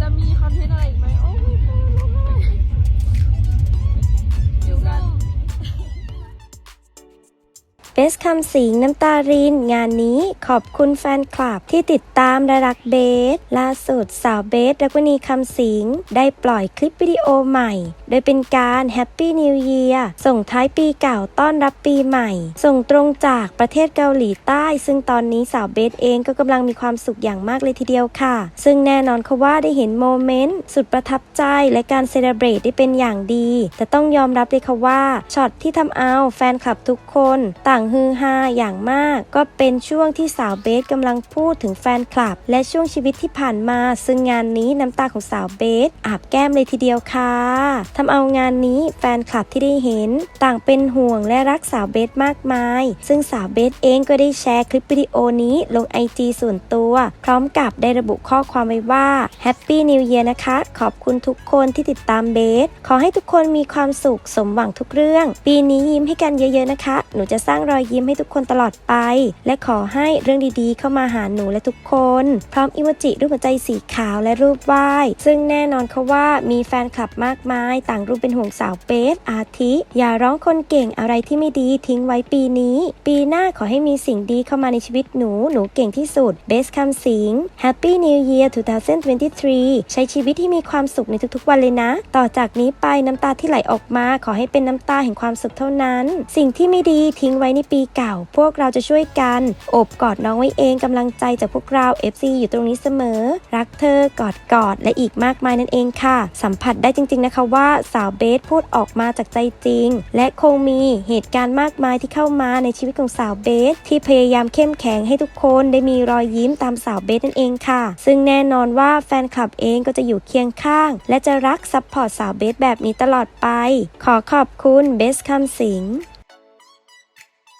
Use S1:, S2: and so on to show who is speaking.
S1: จะมีคอนเทนต์อะไรอีกไหมโอ้
S2: เบสคำสิงน้ำตาริน งานนี้ขอบคุณแฟนคลับที่ติดตามและรักเบส ล่าสุดสาวเบสรักวณีคำสิงได้ปล่อยคลิปวิดีโอใหม่ โดยเป็นการแฮปปี้นิว e ย r ส่งท้ายปีเก่าต้อนรับปีใหม่ ส่งตรงจากประเทศเกาหลีใต้ ซึ่งตอนนี้สาวเบสเองก็กำลังมีความสุขอย่างมากเลยทีเดียวค่ะ ซึ่งแน่นอนค่ะว่าได้เห็นโมเมนต์สุดประทับใจและการเซเลบรตได้เป็นอย่างดี แต่ต้องยอมรับเลยค่ะว่าช็อตที่ทำเอาแฟนคลับทุกคนต่างฮือฮาอย่างมาก ก็เป็นช่วงที่สาวเบสกำลังพูดถึงแฟนคลับ และช่วงชีวิตที่ผ่านมา ซึ่งงานนี้น้ำตาของสาวเบสอาบแก้มเลยทีเดียวค่ะทำเอางานนี้แฟนคลับที่ได้เห็น ต่างเป็นห่วงและรักสาวเบสมากมาย ซึ่งสาวเบสเองก็ได้แชร์คลิปวิดีโอนี้ลงไอจีส่วนตัว พร้อมกับได้ระบุข้อความไว้ว่า Happy New Year นะคะ ขอบคุณทุกคนที่ติดตามเบส ขอให้ทุกคนมีความสุขสมหวังทุกเรื่อง ปีนี้ยิ้มให้กันเยอะๆนะคะ หนูจะสร้างรอยยิ้มให้ทุกคนตลอดไป และขอให้เรื่องดีๆ เข้ามาหาหนูและทุกคน พร้อมอิโมจิรูปหัวใจสีขาวและรูปไหว้ซึ่งแน่นอนค่ะว่ามีแฟนคลับมากมาย ต่างรูปเป็นห่วงสาวเบสอาทิ อย่าร้องคนเก่งอะไรที่ไม่ดีทิ้งไว้ปีนี้ ปีหน้าขอให้มีสิ่งดีเข้ามาในชีวิตหนูหนูเก่งที่สุดเบสคำสิง Happy New Year 2023 ใช้ชีวิตที่มีความสุขในทุกๆ วันเลยนะ ต่อจากนี้ไปน้ำตาที่ไหลออกมา ขอให้เป็นน้ำตาแห่งความสุขเท่านั้น สิ่งที่ไม่ดีทิ้งไว้ในปีเก่า พวกเราจะช่วยกันโอบกอดน้องไว้เองกำลังใจจากพวกเรา FC อยู่ตรงนี้เสมอ รักเธอกอดกอดและอีกมากมายนั่นเองค่ะ สัมผัสได้จริง ๆนะคะว่าสาวเบสพูดออกมาจากใจจริง และคงมีเหตุการณ์มากมายที่เข้ามาในชีวิตของสาวเบส ที่พยายามเข้มแข็งให้ทุกคนได้มีรอยยิ้มตามสาวเบสนั่นเองค่ะ ซึ่งแน่นอนว่าแฟนคลับเองก็จะอยู่เคียงข้าง และจะรักซัพพอร์ตสาวเบสแบบนี้ตลอดไป ขอขอบคุณเบสคำสิง